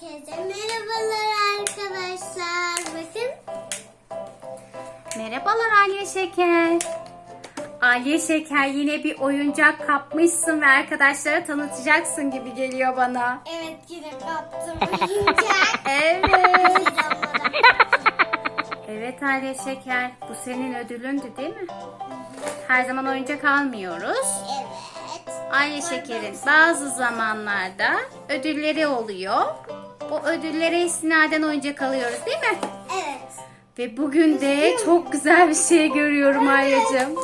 Herkese merhabalar arkadaşlar. Bakın. Merhabalar Aliye Şeker. Aliye Şeker yine bir oyuncak kapmışsın ve arkadaşlara tanıtacaksın gibi geliyor bana. Evet yine kaptım oyuncak. Evet. Evet Aliye Şeker. Bu senin ödülündü değil mi? Her zaman oyuncak almıyoruz. evet. Aliye Şeker'in bazı zamanlarda ödülleri oluyor. O ödüllere istinaden oyuncak alıyoruz değil mi? Evet. Ve bugün de çok güzel bir şey görüyorum Alya'cığım.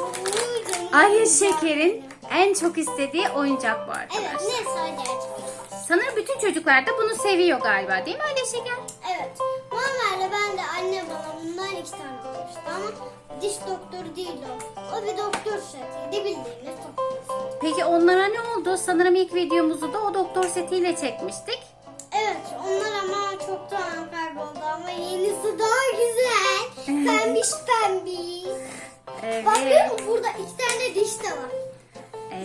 Aliye Şeker'in en çok istediği oyuncak bu Evet arkadaşlar. ne sadece açmayacağız. Sanırım bütün çocuklar da bunu seviyor galiba değil mi Aliye Şeker? Evet. Normalde ben de anne bana bundan iki tane almıştı ama diş doktoru değil o. O bir doktor setiydi bildiğiniz doktor seti. Peki onlara ne oldu? Sanırım ilk videomuzu da o doktor setiyle çekmiştik. Evet onlar ama çoktan kayboldu ama yenisi daha güzel. Pembiş pembiş. Evet. Bakın burada iki tane diş de var.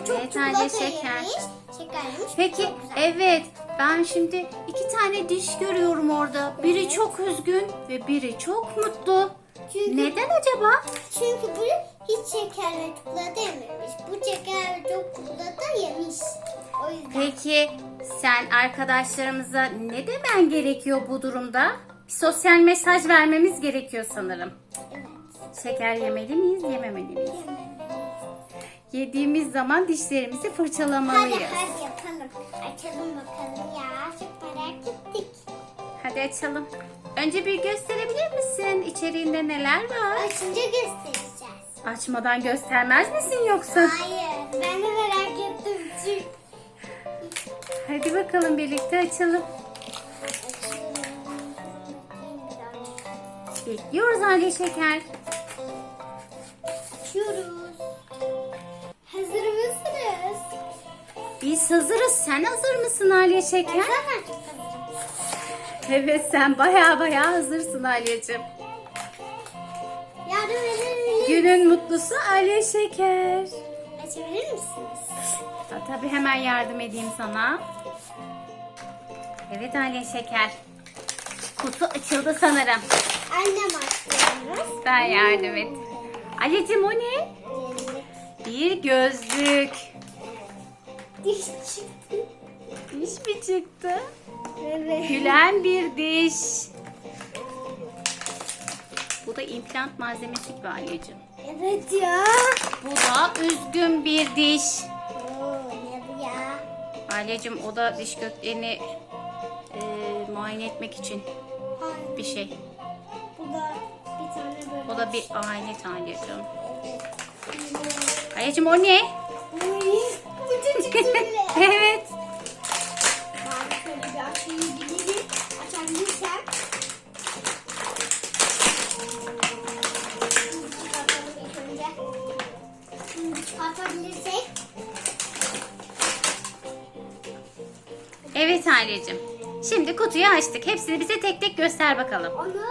Çok Evet Aliye çikolata Şeker. yemiş, şeker yemiş. Peki Çok güzel. evet ben şimdi iki tane diş görüyorum orada. Biri Evet. çok üzgün ve biri çok mutlu. Çünkü- Neden acaba? Çünkü bu hiç şeker ve çikolata yememiş. Bu şeker ve çikolata yemiş. O yüzden. Peki sen arkadaşlarımıza ne demen gerekiyor bu durumda? Bir sosyal mesaj vermemiz gerekiyor sanırım. Evet. Şeker yemeli miyiz, yememeli miyiz? Yediğimiz zaman dişlerimizi Hadi fırçalamalıyız. hadi yapalım. Açalım bakalım ya. Merak ettik. Hadi açalım. Önce bir gösterebilir misin? İçeriğinde neler var? Açınca göstereceğiz. Açmadan göstermez misin yoksa? Hayır. Ben de merak ettim. Çünkü. Hadi bakalım birlikte açalım. Bekliyoruz Ali Şeker. Açıyoruz. Hazır mısınız? Biz hazırız. Sen hazır mısın Ali Ben Şeker? zaten. Evet sen baya baya hazırsın Alya'cığım. Yardım edebilir Günün mutlusu Ali Şeker. Açabilir misiniz? Ha, tabii hemen yardım edeyim sana. Evet Ali Şeker. Kutu açıldı sanırım. Annem açıyoruz. Ben yardım et. Ali'cim o ne? Bir gözlük. Diş çıktı. Diş mi çıktı? Evet. Gülen bir diş. Bu da implant malzemesi gibi Ali'cim. Evet ya. Bu da üzgün bir diş. Oo, ne bu ya? Aileciğim o da diş köklerini e, muayene etmek için Hayır. bir şey. Bu da bir tane böyle. O da bir alet Aileciğim. Evet. Aileciğim o ne? Uy, bu çocuk evet. Şimdi çıkartabilirsek. Evet Aileciğim. Şimdi kutuyu açtık. Hepsini bize tek tek göster bakalım. Ana.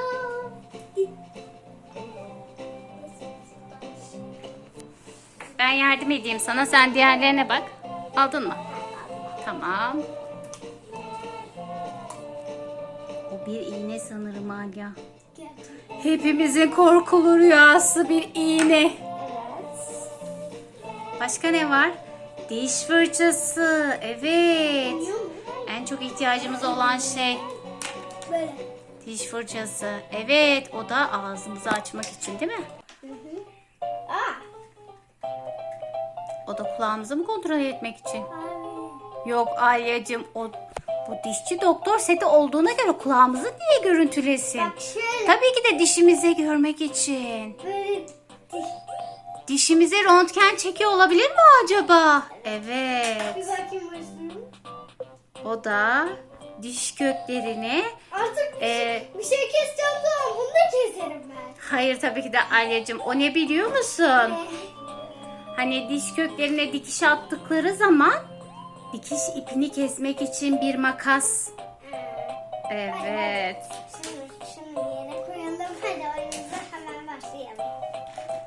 Ben yardım edeyim sana. Sen diğerlerine bak. Aldın mı? Tamam. O bir iğne sanırım Alya. Hepimizin korkulu rüyası bir iğne. Başka ne var? Diş fırçası. Evet. En çok ihtiyacımız olan şey Böyle. diş fırçası. Evet, o da ağzımızı açmak için değil mi? O da kulağımızı mı kontrol etmek için? Yok Alya'cığım o bu dişçi doktor seti olduğuna göre kulağımızı niye görüntülesin? Bak şöyle. Tabii ki de dişimizi görmek için. Böyle diş. Dişimize röntgen çekiyor olabilir mi acaba? Bir Evet. O da diş köklerini Artık bir, Ee, şey, bir şey keseceğim zaman bunu da keserim ben. Hayır tabii ki de Alya'cığım. O ne biliyor musun? Ee, Hani diş köklerine dikiş attıkları zaman dikiş ipini kesmek için bir makas. Evet.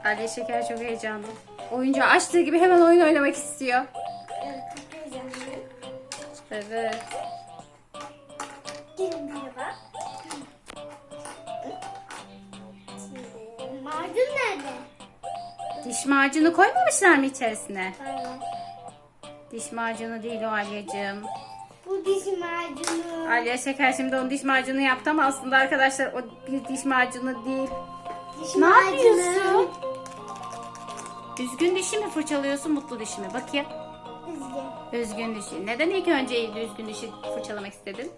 Kardeş Şeker çok heyecanlı. Oyuncağı açtığı gibi hemen oyun oynamak istiyor. Evet, çok heyecanlı. Evet. Gelin macun nerede? Diş macunu koymamışlar mı içerisine? Hayır. Diş macunu değil o Alya'cığım. Bu diş macunu. Alya Şeker şimdi onun diş macunu yaptı ama aslında arkadaşlar o bir diş macunu değil. Diş ne macunu. yapıyorsun? Üzgün dişi mi fırçalıyorsun mutlu dişi mi? Bakayım. Üzgün. Üzgün dişi. Neden ilk önce üzgün dişi fırçalamak istedin?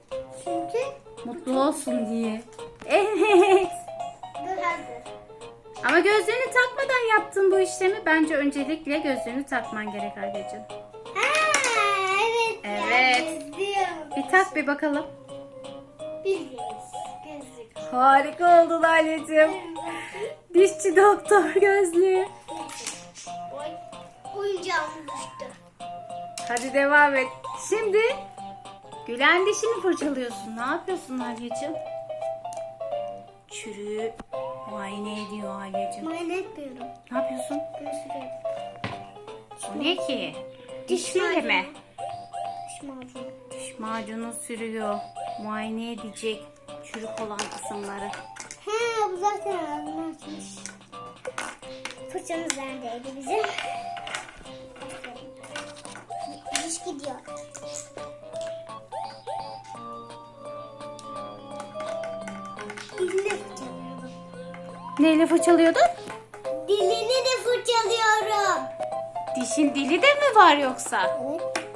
Çünkü Mutlu olsun diye. Evet. hazır. Ama gözlüğünü takmadan yaptın bu işlemi. Bence öncelikle gözlüğünü takman gerek Alya'cığım. Ha evet. Evet. gözlüğüm. Bir tak bir bakalım. Bildiğiniz gözlük. Harika oldun Alya'cığım. Dişçi doktor gözlüğü. Oy. Oyuncağım düştü. Hadi devam et. Şimdi gülen dişini fırçalıyorsun. Ne yapıyorsun Alya'cığım? Çürüğü muayene ediyor Alya'cığım. Muayene etmiyorum. Ne yapıyorsun? Gösteriyorum. O ne ki? Diş mi? Diş macunu. Diş macunu sürüyor. Muayene edecek çürük olan kısımları. Ha bu zaten ağzını açmış. Fırçamız neredeydi bizim? Neyle fırçalıyordun? Dilini de fırçalıyorum. Dişin dili de mi var yoksa?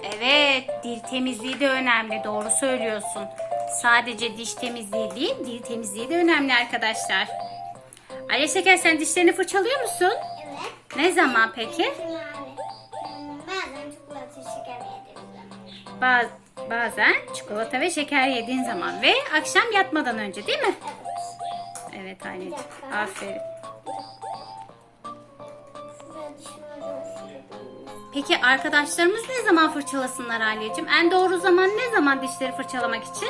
Evet. Evet, dil temizliği de önemli. Doğru söylüyorsun. Sadece diş temizliği değil, dil temizliği de önemli arkadaşlar. Ayşe Şeker sen dişlerini fırçalıyor musun? Evet. Ne zaman peki? Bazen çikolata şeker yediğimde. Baz, bazen çikolata ve şeker yediğin zaman ve akşam yatmadan önce değil mi? Evet. Anneciğim. Aferin. Peki arkadaşlarımız ne zaman fırçalasınlar anneciğim? En doğru zaman ne zaman dişleri fırçalamak için?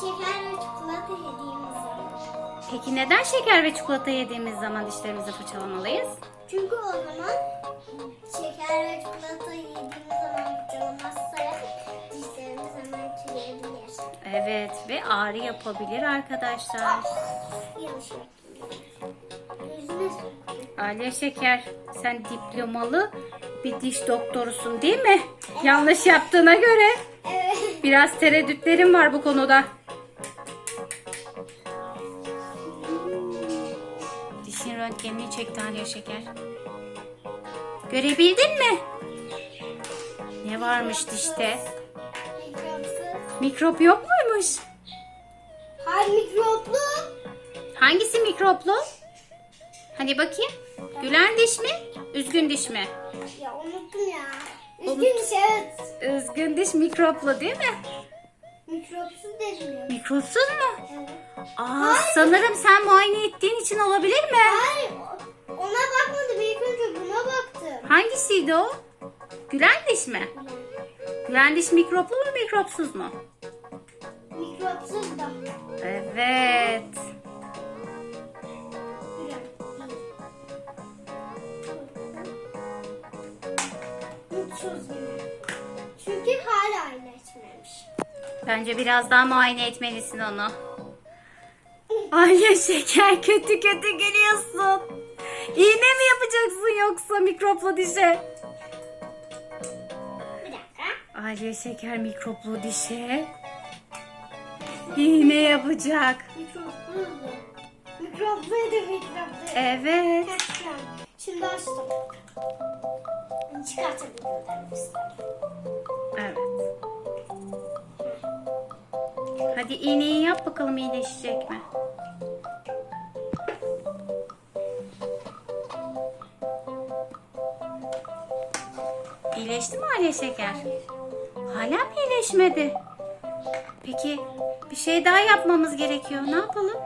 Şeker ve çikolata yediğimiz zaman. Peki neden şeker ve çikolata yediğimiz zaman dişlerimizi fırçalamalıyız? Çünkü o zaman şeker ve çikolata yediğimiz zaman fırçalamazsak Evet ve ağrı yapabilir arkadaşlar. Alya Şeker sen diplomalı bir diş doktorusun değil mi? Yanlış yaptığına göre Evet. biraz tereddütlerim var bu konuda. Dişin röntgenini çekti Alya Şeker. Görebildin mi? Ne varmış dişte? Mikrop yok muymuş? Hayır mikroplu. Hangisi mikroplu? Hadi bakayım. Gülen diş mi? Üzgün diş mi? Ya unuttum ya. Üzgünüz evet. Üzgün diş mikroplu değil mi? Mikropsuz dedim ya. Mikropsuz mu? Evet. Aa, sanırım sen muayene ettiğin için olabilir mi? Hayır. Ona bakmadım. İlk önce buna baktım. Hangisiydi o? Gülen diş mi? Gülen diş mikroplu mu mikropsuz mu? Mikropsuz da. Evet. Mutsuz yine. Çünkü hala iyileşmemiş. Bence biraz daha muayene etmelisin onu. Ay şeker kötü kötü geliyorsun. İğne mi yapacaksın yoksa mikroplu dişe? Bir dakika. Alya şeker mikroplu dişe iğne yapacak. Mikropsuz mu? Mikropluydu mikroplu. Evet. Şimdi açtım. Çıkartabilirim. Evet. Hadi iğneyi yap bakalım iyileşecek mi? İyileşti mi Alya şeker? Hala mı iyileşmedi? Peki bir şey daha yapmamız gerekiyor. Ne yapalım?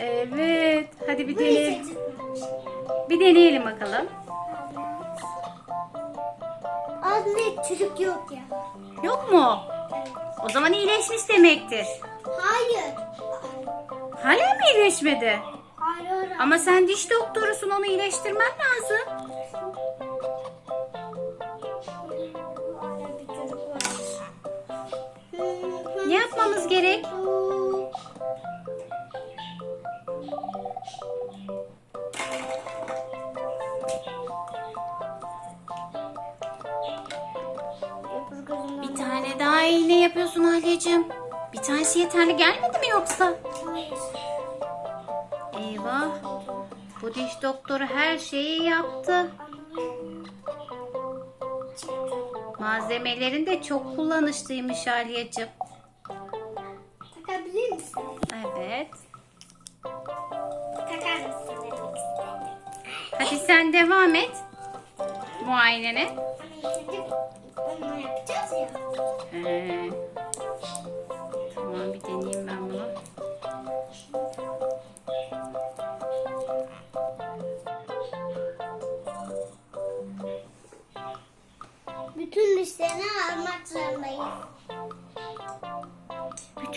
Evet. Hadi bir deneyelim. Bir deneyelim bakalım. Ağzında çürük yok ya. Yok mu? O zaman iyileşmiş demektir. Hayır. Hala mı iyileşmedi? Hayır. Ama sen diş doktorusun onu iyileştirmen lazım. yapmamız gerek? Bir tane daha iğne yapıyorsun Alya'cığım. Bir tanesi yeterli gelmedi mi yoksa? Eyvah. Bu diş doktoru her şeyi yaptı. Malzemelerin de çok kullanışlıymış Alya'cığım. Evet. Takar mısın demek istedim. Hadi sen devam et. Muayenene. Ama önce onu yapacağız ya. Ee,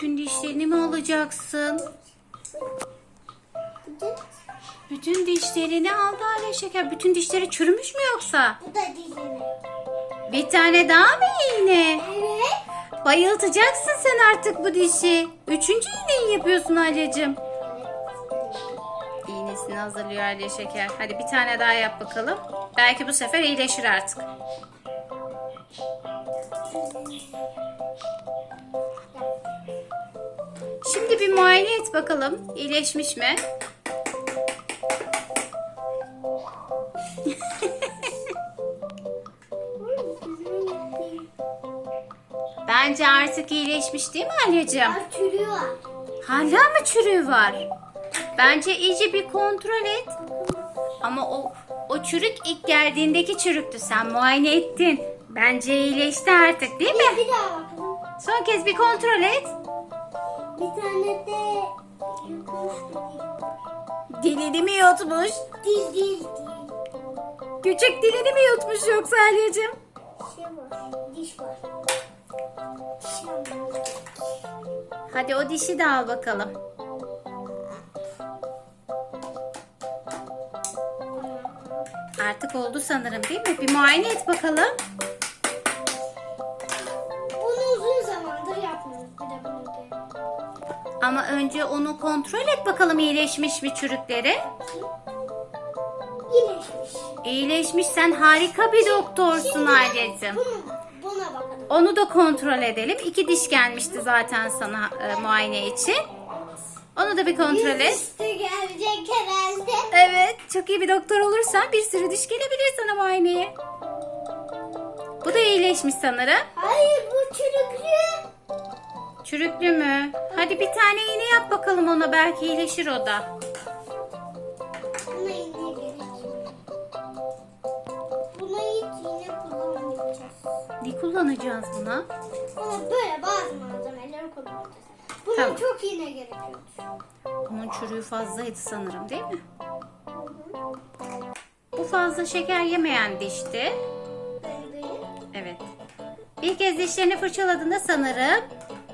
Bütün dişlerini mi alacaksın? Bütün, dişlerini aldı Alya Şeker. Bütün dişleri çürümüş mü yoksa? bu da dişini. Bir tane daha mı iğne? Evet. Bayıltacaksın sen artık bu dişi. Üçüncü iğneyi yapıyorsun Alya'cığım. İğnesini hazırlıyor Alya Şeker. Hadi bir tane daha yap bakalım. Belki bu sefer iyileşir artık. Şimdi bir muayene et bakalım. İyileşmiş mi? Bence artık iyileşmiş değil mi Alya'cığım? Var çürüğü var. Hala mı çürüğü var? Bence iyice bir kontrol et. Ama o o çürük ilk geldiğindeki çürüktü. Sen muayene ettin. Bence iyileşti artık değil mi? Bir daha bakalım. Son kez bir kontrol et. Bir tane de. Dilini mi yutmuş? Dil dil dil. Küçük dilini mi yutmuş yoksa Alya'cığım? Şey var. Diş var. Diş var. Hadi o dişi de al bakalım. Artık oldu sanırım değil mi? Bir muayene et bakalım. Ama önce onu kontrol et bakalım iyileşmiş mi çürükleri? İyileşmiş. İyileşmiş sen harika bir doktorsun buna bakalım. Onu da kontrol edelim. İki diş gelmişti zaten sana e, muayene için. Onu da bir kontrol et. Üstü gelecek herhalde. Evet çok iyi bir doktor olursan bir sürü diş gelebilir sana muayeneye. Bu da iyileşmiş sanırım. Hayır bu çürüklü. Çürüklü mü? Hadi bir tane iğne yap bakalım ona belki iyileşir o da. Buna iğne gerek. Buna hiç iğne kullanmayacağız. Ne kullanacağız buna? Buna böyle bazı malzemeleri kullanacağız. Buna Tamam. çok iğne gerekiyor. Onun çürüğü fazlaydı sanırım değil mi? Bu fazla şeker yemeyen dişti. Böyle böyle. Evet. Bir kez dişlerini fırçaladığında sanırım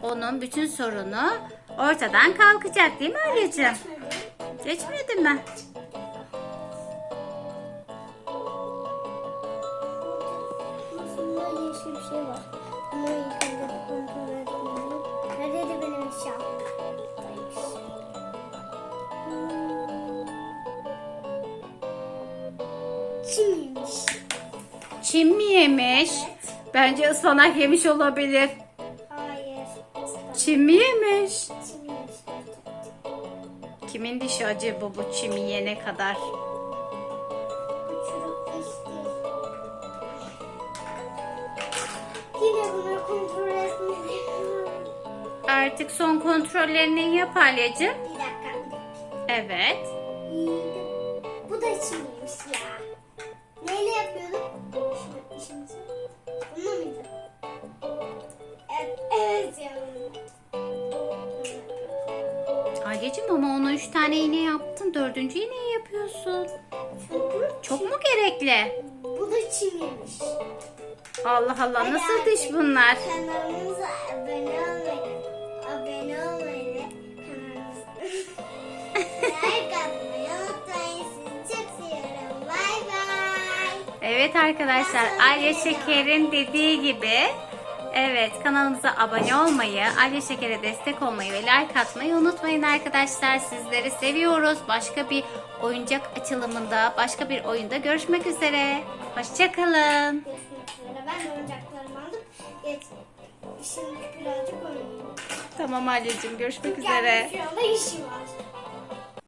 onun bütün sorunu ortadan kalkacak değil mi Alya'cığım? Geçmedin mi? Yeşil bir şey var. Hmm. Çim mi yemiş? Bence ıspanak yemiş olabilir. Hayır. Çim mi yemiş? Kimin dişi acaba bu çimi yene kadar? Artık son kontrollerini yap Alya'cığım. Bir dakika. Evet. Bu da çimiymiş ya. Tane iğne yaptın. Dördüncü iğneyi yapıyorsun. Çok mu gerekli? bu da çimiymiş. Allah Allah Hadi nasıl artık diş bunlar? Kanalımıza abone olmayı, abone olmayı ve kanalımıza like atmayı unutmayın. Sizi çok seviyorum. Bay bay. Evet arkadaşlar Alya Şeker'in dediği gibi Evet kanalımıza abone olmayı, Alya Şeker'e destek olmayı ve like atmayı unutmayın arkadaşlar. Sizleri seviyoruz. Başka bir oyuncak açılımında, başka bir oyunda görüşmek üzere. Hoşçakalın. Görüşmek üzere. Ben de oyuncaklarımı aldım. Şimdi birazcık oynayayım. Tamam Alya'cığım görüşmek üzere. şu anda işim var.